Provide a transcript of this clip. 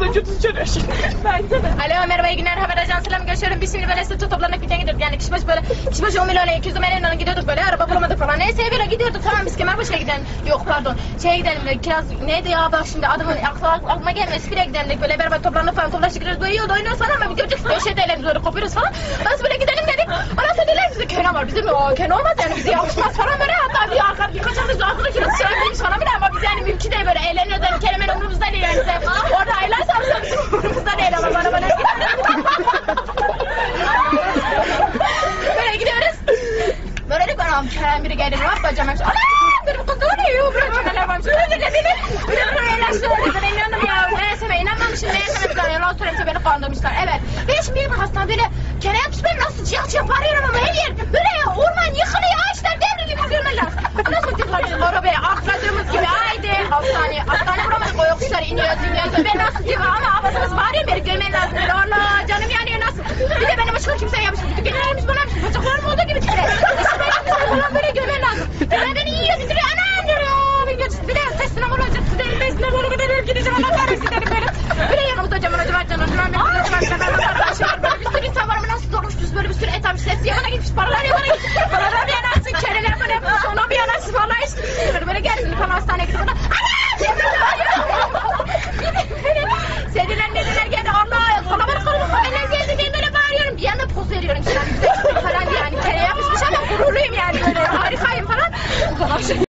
yoksa kötü şimdi. Bence de. Alo merhaba iyi günler haber ajansıyla mı görüşüyorum? Biz şimdi böyle sırtı toplanıp bir gidiyorduk. Yani kişi başı böyle kişi başı 10 milyon 200 milyon gidiyorduk böyle araba bulamadık falan. Neyse böyle gidiyorduk tamam biz Kemerpaşa'ya gidelim. Yok pardon şeye gidelim böyle kiraz neydi ya bak şimdi adamın aklı aklıma gelmedi. Spire gidelim dedik böyle beraber toplanıp falan toplaştık gidiyoruz böyle yiyoruz oynuyoruz falan ama bir gördük döşet elimiz böyle kopuyoruz falan. Biz böyle gidelim dedik. Ondan sonra dediler bize kene var bizim o kene olmaz yani bize yakışmaz falan böyle hatta bir arka birkaç hafta sonra arkada kiraz çağırmış falan bile ama biz yani mümkün değil böyle eğleniyoruz yani kelimenin umurumuzda değil yani bize. Orada aylarsa bizim umurumuzda değil ama bana bana Böyle gidiyoruz. Böyle de anam Kerem biri geldi ne yapacağım? Anam benim kız ne oluyor? Böyle neler varmış. Böyle de beni. Böyle böyle ilaçlar. Ben inandım ya. Neyse ben inanmamışım. Neyse ben yalan söyleyince beni kandırmışlar. Evet. Ben şimdi bir hasta böyle Kerem ben nasıl cihat cihat option.